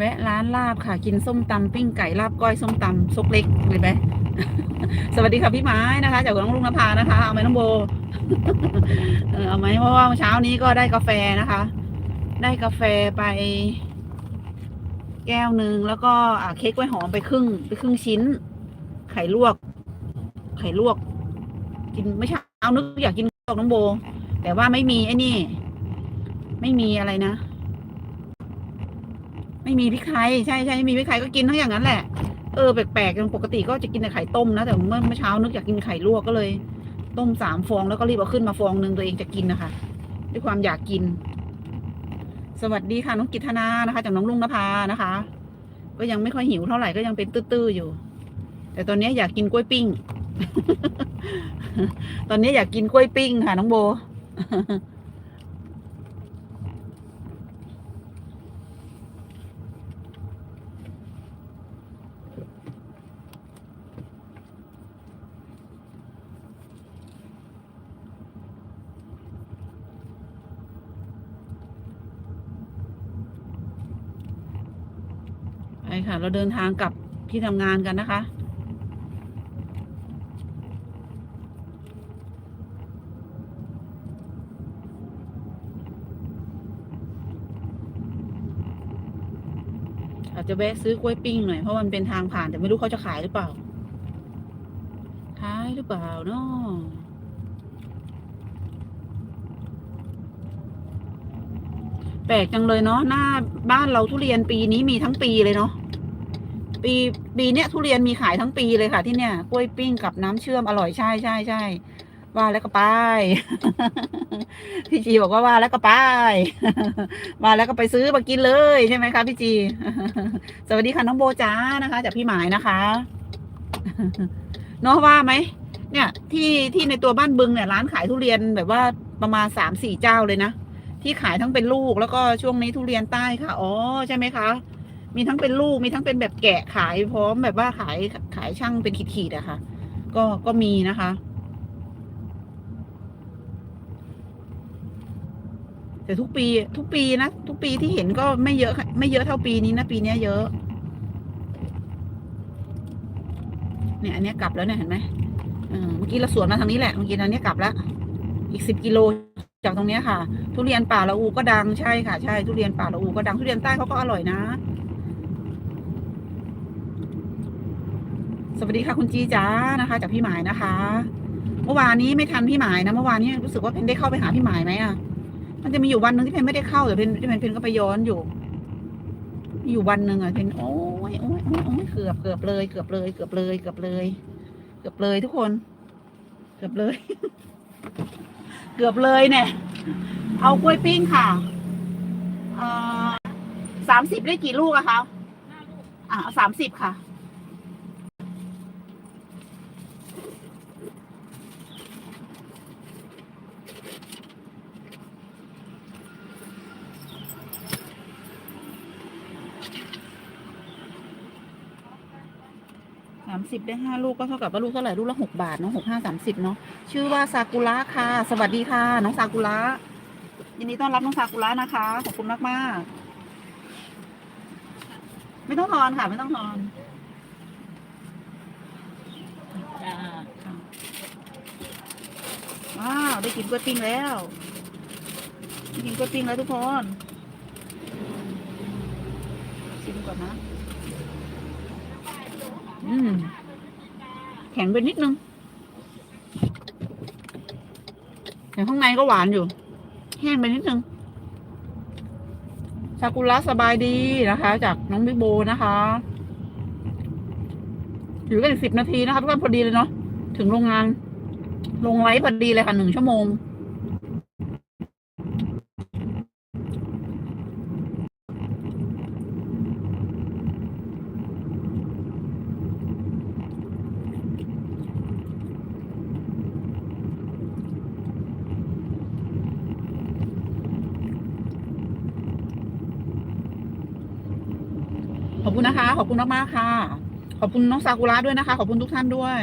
แวะร้านลาบค่ะ กินส้มตำปิ้งไก่ลาบก้อยส้มตำซกเล็กเลยไหมสวัสดีค่ะพี่ไม้นะคะ จากน้องลุงนภานะคะ เอาไหมน้องโบ เอาไหมเพราะว่าเช้านี้ก็ได้กาแฟนะคะ ได้กาแฟไป แก้วหนึ่งแล้วก็เค้กกล้วยหอมไปครึ่ง ไปครึ่งชิ้น ไข่ลวก ไข่ลวก กินไม่ใช่เอานึกอยากกินกับน้องโบ แต่ว่าไม่มีไอ้นี่ ไม่มีอะไรนะ ไม่มีพริกไทยใช่ใช่ไม่มีพริกไทยก็กินทั้งอย่างนั้นแหละเออแปลกๆอย่างปกติก็จะกินแต่ไข่ต้มนะแต่เมื่อเมื่อเช้านึกอยากกินไข่ลวกก็เลย ต้มสามฟองแล้วก็รีบเอาขึ้นมาฟองหนึ่งตัวเองจะกินนะคะด้วยความอยากกิน สวัสดีค่ะน้องกิตนานะคะจากน้องลุงนภานะคะ ก็ยังไม่ค่อยหิวเท่าไหร่ก็ยังเป็นตื้อๆอยู่ แต่ตอนนี้อยากกินกล้วยปิ้ง ตอนนี้อยากกินกล้วยปิ้งค่ะน้องโบ ค่ะ เราเดินทางกลับที่ทำงานกันนะคะ อาจจะแวะซื้อกล้วยปิ้งหน่อย เพราะมันเป็นทางผ่านแต่ไม่รู้เขาจะขายหรือเปล่า ขายหรือเปล่าเนาะแปลกจังเลยเนาะหน้าบ้านเราทุเรียนปีนี้มีทั้งปีเลยเนาะ ปีปีเนี้ยทุเรียนมีขายทั้งปีเลยค่ะ ที่เนี่ยกล้วยปิ้งกับน้ำเชื่อมอร่อยใช่ใช่ใช่ว่าแล้วก็ไป พี่จีบอกว่าว่าแล้วก็ไปมาแล้วก็ไปซื้อมากินเลยใช่ไหมคะพี่จี สวัสดีค่ะน้องโบจ้านะคะ จากพี่หมายนะคะเนาะว่าไหมเนี่ย ที่ที่ในตัวบ้านบึงเนี่ยร้านขายทุเรียนแบบว่าประมาณสามสี่เจ้าเลยนะที่ขายทั้งเป็นลูกแล้วก็ช่วงนี้ทุเรียนใต้ค่ะ อ๋อใช่ไหมคะ มีทั้งเป็นลูกมีทั้งเป็นแบบแกะขายพร้อมแบบว่าขายขายช่างเป็นขีดๆอะค่ะ ก็ก็มีนะคะ แต่ทุกปีทุกปีนะ ทุกปีที่เห็นก็ไม่เยอะ ไม่เยอะเท่าปีนี้นะ ปีนี้เยอะ เนี่ย อันนี้กลับแล้วเนี่ยเห็นไหมเมื่อกี้เราสวนมาทางนี้แหละเมื่อกี้อันนี้กลับแล้วอีกสิบกิโลจากตรงนี้ค่ะ ทุเรียนป่าละอูก็ดังใช่ค่ะ ใช่ทุเรียนป่าละอูก็ดังทุเรียนใต้เขาก็อร่อยนะ สวัสดีค่ะคุณจีจ้านะคะ จากพี่หมายนะคะ เมื่อวานนี้ไม่ทันพี่หมายนะเมื่อวานนี้รู้สึกว่าเพนได้เข้าไปหาพี่หมายไหมอะ มันจะมีอยู่วันหนึ่งที่เพนไม่ได้เข้าแต่เพนเพนเพนก็ไปย้อนอยู่มีอยู่วันหนึ่งอะเพนโอ้ยโอ้ยโอ้ยโอ้ยเกือบเกือบเลยเกือบเลยเกือบเลยเกือบเลย เกือบเลยทุกคน เกือบเลย เกือบเลยเนี่ย เอากล้วยปิ้งค่ะเออสามสิบได้กี่ลูกอะคะอ่าสามสิบค่ะ สามสิบได้ห้าลูกก็เท่ากับว่าลูกเท่าไหร่ลูกละหกบาทเนาะหกห้าสามสิบเนาะชื่อว่าซากุระค่ะ สวัสดีค่ะ น้องซากุระยินดีต้อนรับน้องซากุระนะคะขอบคุณมากมากไม่ต้องทอนค่ะ ไม่ต้องทอนค่ะว้าวได้กินกล้วยปิ้งแล้วได้กินกล้วยปิ้งแล้วทุกคนชิมก่อนนะ อืม แข็งไปนิดนึงแต่ข้างในก็หวานอยู่ แห้งไปนิดนึงซากุระสบายดีนะคะ จากน้องบิ๊กโบนะคะอยู่กันสิบนาทีนะคะทุกคนพอดีเลยเนาะถึงโรงงาน ลงไลฟ์พอดีเลยค่ะหนึ่งชั่วโมง คุณนะคะ ขอบคุณมากๆค่ะ ขอบคุณน้องซากุระด้วยนะคะ ขอบคุณทุกท่านด้วย